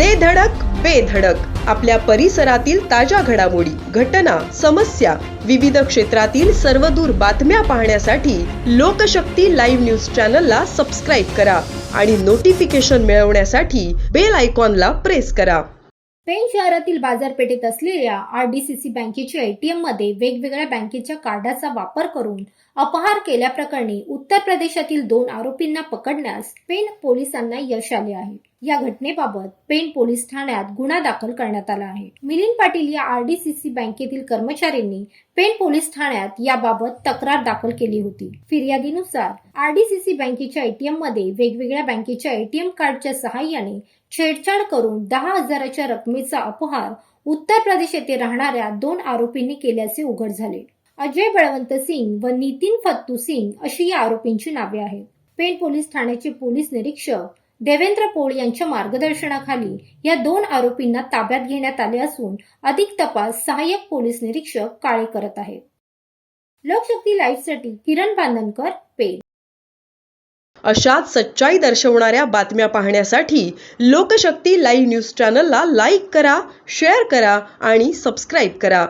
दे धडक बेधडक आपल्या परिसरातील ताज्या घडामोडी घटना समस्या विविध क्षेत्रातील सर्वदूर बातम्या पाहण्यासाठी लोकशक्ती लाईव्ह न्यूज चॅनलला सबस्क्राईब करा आणि नोटिफिकेशन मिळवण्यासाठी बेल आयकॉनला प्रेस करा. पेण शहरातील बाजारपेठेत असलेल्या आरडीसीसी बँकेच्या एटीएममध्ये वेगवेगळ्या बँकेच्या कार्डाचा वापर करून अपहार केल्याप्रकरणी उत्तर प्रदेशातील दोन आरोपींना पकडण्यास पेण पोलिसांना यश आले आहे. या घटनेबाबत पेण पोलीस ठाण्यात गुन्हा दाखल करण्यात आला आहे. मिलिंद पाटील या आरडीसीसी बँकेतील कर्मचाऱ्यांनी पेण पोलीस ठाण्यात याबाबत तक्रार दाखल केली होती. फिर्यादीनुसार आरडीसीसी बँकेच्या एटीएममध्ये वेगवेगळ्या बँकेच्या एटीएम कार्डच्या सहाय्याने छेडछाड करून दहा हजाराच्या रकमेचा अपहार उत्तर प्रदेश येथे राहणाऱ्या दोन आरोपींनी केल्याचे उघड झाले. अजय बळवंत सिंग व नितीन फत्तू सिंग अशी या आरोपींची नावे आहेत. पेण पोलीस ठाण्याचे पोलीस निरीक्षक देवेंद्र पोळ यांच्या मार्गदर्शनाखाली या दोन आरोपींना ताब्यात घेण्यात आले असून अधिक तपास सहाय्यक पोलीस निरीक्षक काळे करत आहेत लोकशक्ती लाईव्हसाठी किरण बांधणकर पेण. अशाच सच्चाई दर्शवणाऱ्या बातम्या पाहण्यासाठी लोकशक्ती लाईव्ह न्यूज चॅनलला लाईक करा शेअर करा आणि सबस्क्राईब करा.